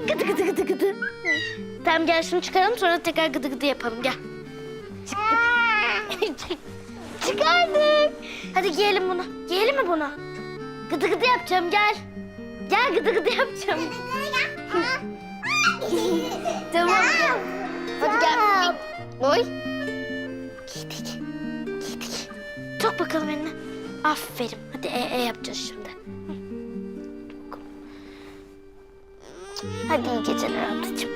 Gıdı gıdı gıdı gıdı. Tamam gel şunu çıkaralım sonra tekrar gıdı gıdı yapalım gel. Çıktık. Çık- Çıkardık. Hadi giyelim bunu. Giyelim mi bunu? Gıdı gıdı yapacağım gel. Gel gıdı gıdı yapacağım. tamam gel. Hadi gel. Oy. Giydik. Giydik. Sok bakalım eline. Aferin. Hadi e, e yapacağız şimdi. Hadi iyi geceler ablacığım.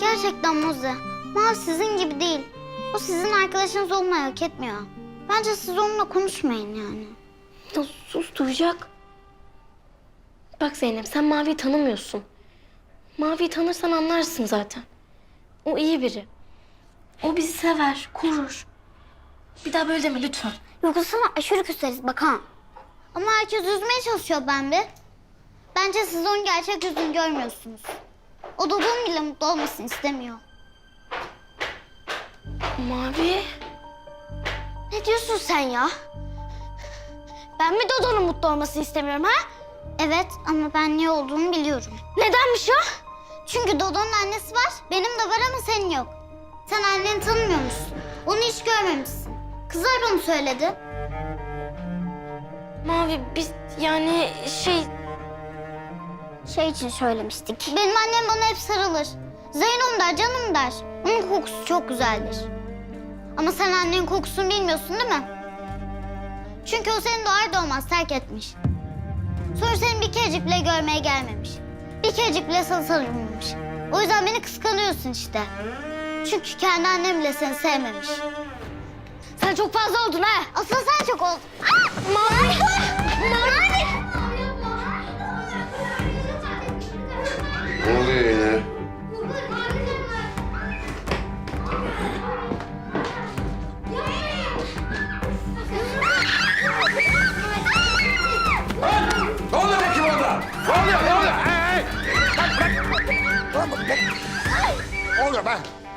Gerçekten Muze. Mavi sizin gibi değil. O sizin arkadaşınız olmayı hak etmiyor. Bence siz onunla konuşmayın yani. Ya sus duyacak. Bak Zeynep sen Mavi'yi tanımıyorsun. Mavi'yi tanırsan anlarsın zaten. O iyi biri. O bizi sever, korur. Bir daha böyle deme lütfen. Yoksa sana aşırı küseriz bak ha. Ama herkes üzmeye çalışıyor Bambi. Bence siz onun gerçek yüzünü görmüyorsunuz. O Dodo'nun bile mutlu olmasını istemiyor. Mavi. Ne diyorsun sen ya? Ben mi Dodo'nun mutlu olmasını istemiyorum ha? Evet ama ben niye olduğunu biliyorum. Nedenmiş o? Çünkü Dodo'nun annesi var, benim de var senin yok. Sen anneni tanımıyormuşsun. Onu hiç görmemişsin. Kızlar bana söyledi. Mavi biz yani şey Şey için söylemiştik. Benim annem bana hep sarılır. Zeynom der, canım der. Onun kokusu çok güzeldir. Ama sen annenin kokusunu bilmiyorsun değil mi? Çünkü o seni doğar doğmaz terk etmiş. Sonra seni bir kerecik bile görmeye gelmemiş. Bir kerecik bile sana sarılmamış. O yüzden beni kıskanıyorsun işte. Çünkü kendi annem bile seni sevmemiş. Sen çok fazla oldun ha. Asıl sen çok oldun. Mavi! Mavi!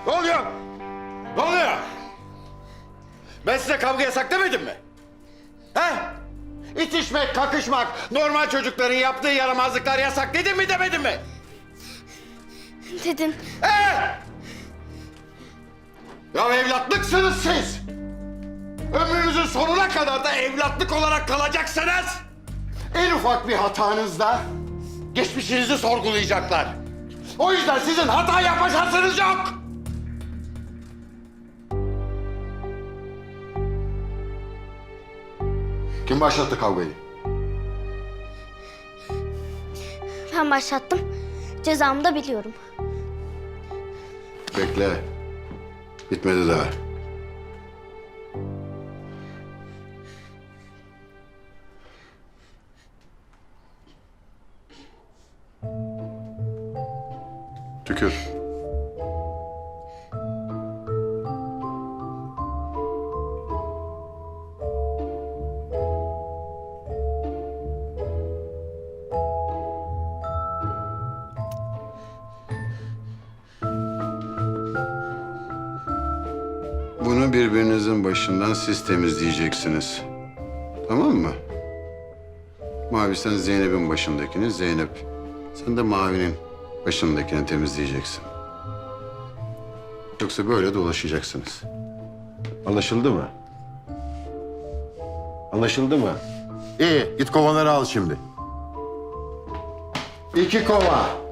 Ne oluyor? Ne oluyor? Ben size kavga yasak demedim mi? He? İtişmek, kakışmak, normal çocukların yaptığı yaramazlıklar yasak dedim mi demedim mi? Dedin. He? Ya evlatlıksınız siz. Ömrünüzün sonuna kadar da evlatlık olarak kalacaksınız. En ufak bir hatanızda geçmişinizi sorgulayacaklar. O yüzden sizin hata yapma şansınız yok. Kim başlattı kavgayı? Ben başlattım. Cezamı da biliyorum. Bekle. Bitmedi daha. Tükür. Bunu birbirinizin başından siz temizleyeceksiniz. Tamam mı? Mavi sen Zeynep'in başındakini, Zeynep sen de Mavi'nin başındakini temizleyeceksin. Yoksa böyle dolaşacaksınız. Anlaşıldı mı? Anlaşıldı mı? İyi, git kovanları al şimdi. İki kova.